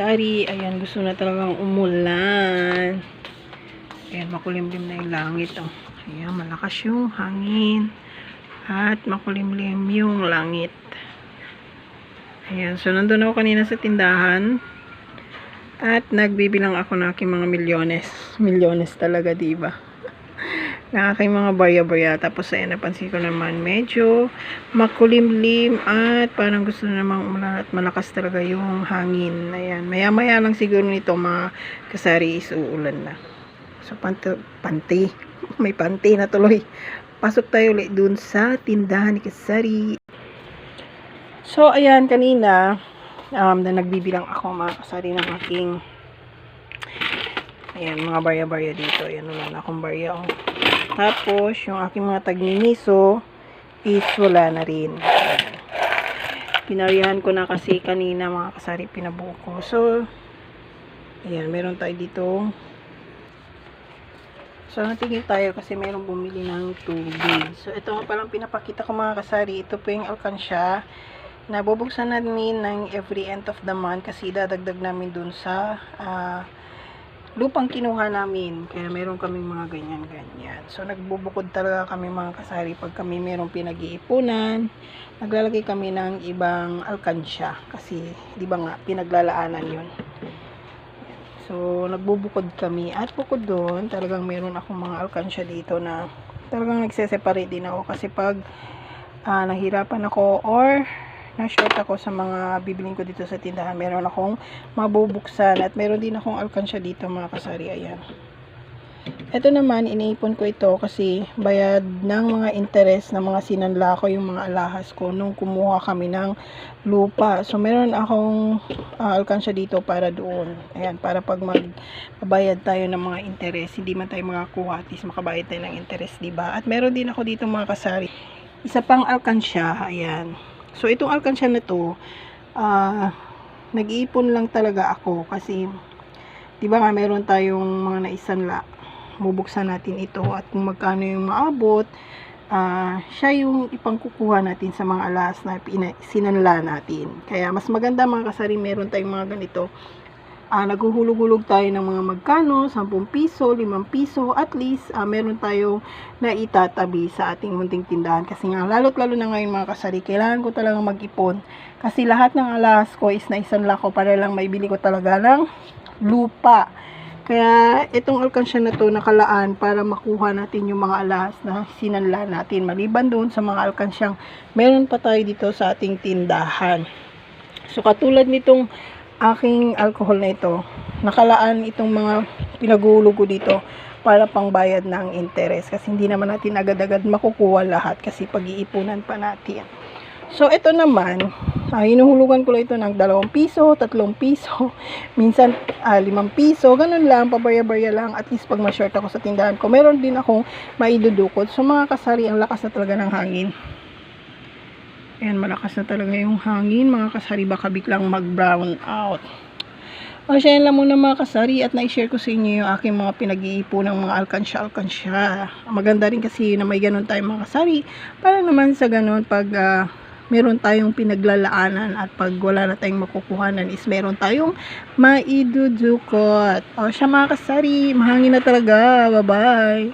kasari. Ayan, gusto na talagang umulan. Ayan, makulimlim na yung langit. Oh. Ayan, malakas yung hangin. At makulimlim yung langit. Ayan, so nandun ako kanina sa tindahan. At nagbibilang ako ng aking mga milyones. Milyones talaga, diba? Ng aking mga barya-barya. Tapos ayan, napansin ko naman medyo makulimlim at parang gusto na namang umulan at malakas talaga yung hangin. Ayan, maya-maya lang siguro nito mga kasari is uulan na. So, panti, panti. May panti na tuloy. Pasok tayo ulit dun sa tindahan ni kasari. So, ayan, kanina, um, na nagbibilang ako mga kasari ng aking ayan, mga barya-barya dito. Ayan, wala na akong barya. Oh. Tapos, yung aking mga tagniniso is wala na rin. Pinarihan ko na kasi kanina mga kasari pinabuko. So, ayan, meron tayo dito. So, natingin tayo kasi meron bumili ng tubig. So, ito nga palang pinapakita ko mga kasari. Ito po yung alkansya na bubuksan namin ng every end of the month kasi dadagdag namin dun sa ah, lupang kinuha namin. Kaya meron kaming mga ganyan-ganyan. So, nagbubukod talaga kami mga kasari pag kami merong pinag-iipunan. Naglalagay kami ng ibang alkansya. Kasi, di ba nga, pinaglalaanan yun. So, nagbubukod kami. At bukod doon, talagang meron akong mga alkansya dito na talagang nagse-separate din ako. Kasi pag ah, nahirapan ako or na-short ako sa mga bibiling ko dito sa tindahan. Meron akong mabubuksan at meron din akong alkansya dito mga kasari. Ayan. Ito naman, iniipon ko ito kasi bayad ng mga interest ng mga sinanla ko yung mga alahas ko nung kumuha kami ng lupa. So, meron akong ah, alkansya dito para doon. Ayan, para pag magbabayad tayo ng mga interest, hindi man tayo makakuha, at least makabayad tayo ng interest, di ba? At meron din ako dito mga kasari. Isa pang alkansya, ayan. So, itong alkansya na to, ah, nag-iipon lang talaga ako kasi, di ba nga, meron tayong mga naisanla. Bubuksan natin ito at kung magkano yung maabot, ah, siya yung ipangkukuha natin sa mga alas na sinanla natin. Kaya, mas maganda mga kasari, meron tayong mga ganito. Ah, naghuhulog-hulog tayo ng mga magkano, 10 piso, 5 piso, at least ah, meron tayo na itatabi sa ating munting tindahan. Kasi nga, lalo't lalo na ngayon mga kasari, kailangan ko talaga mag-ipon. Kasi lahat ng alas ko is naisanla ko para lang maibili ko talaga ng lupa. Kaya itong alkansya na to nakalaan para makuha natin yung mga alas na sinanla natin. Maliban doon sa mga alkansyang meron pa tayo dito sa ating tindahan. So katulad nitong aking alcohol na ito, nakalaan itong mga pinaguhulog ko dito para pangbayad ng interest kasi hindi naman natin agad-agad makukuha lahat kasi pag-iipunan pa natin. So, ito naman, ah, hinuhulugan ko lang ito ng 2 piso, 3 piso, minsan ah, 5 piso, ganun lang, pabarya-barya lang, at least pag ma-short ako sa tindahan ko, meron din akong maidudukot. So, mga kasari, ang lakas na talaga ng hangin. Ayan, malakas na talaga yung hangin, mga kasari, baka biglang mag-brown out. O, siya yan lang muna mga kasari at na-share ko sa inyo yung aking mga pinag-iipo ng mga alkansya-alkansya. Maganda rin kasi na may ganun tayong mga kasari para naman sa ganun pag ah, meron tayong pinaglalaanan at pag wala na tayong makukuhanan is meron tayong maidudukot. O siya mga kasari, mahangin na talaga. Bye-bye!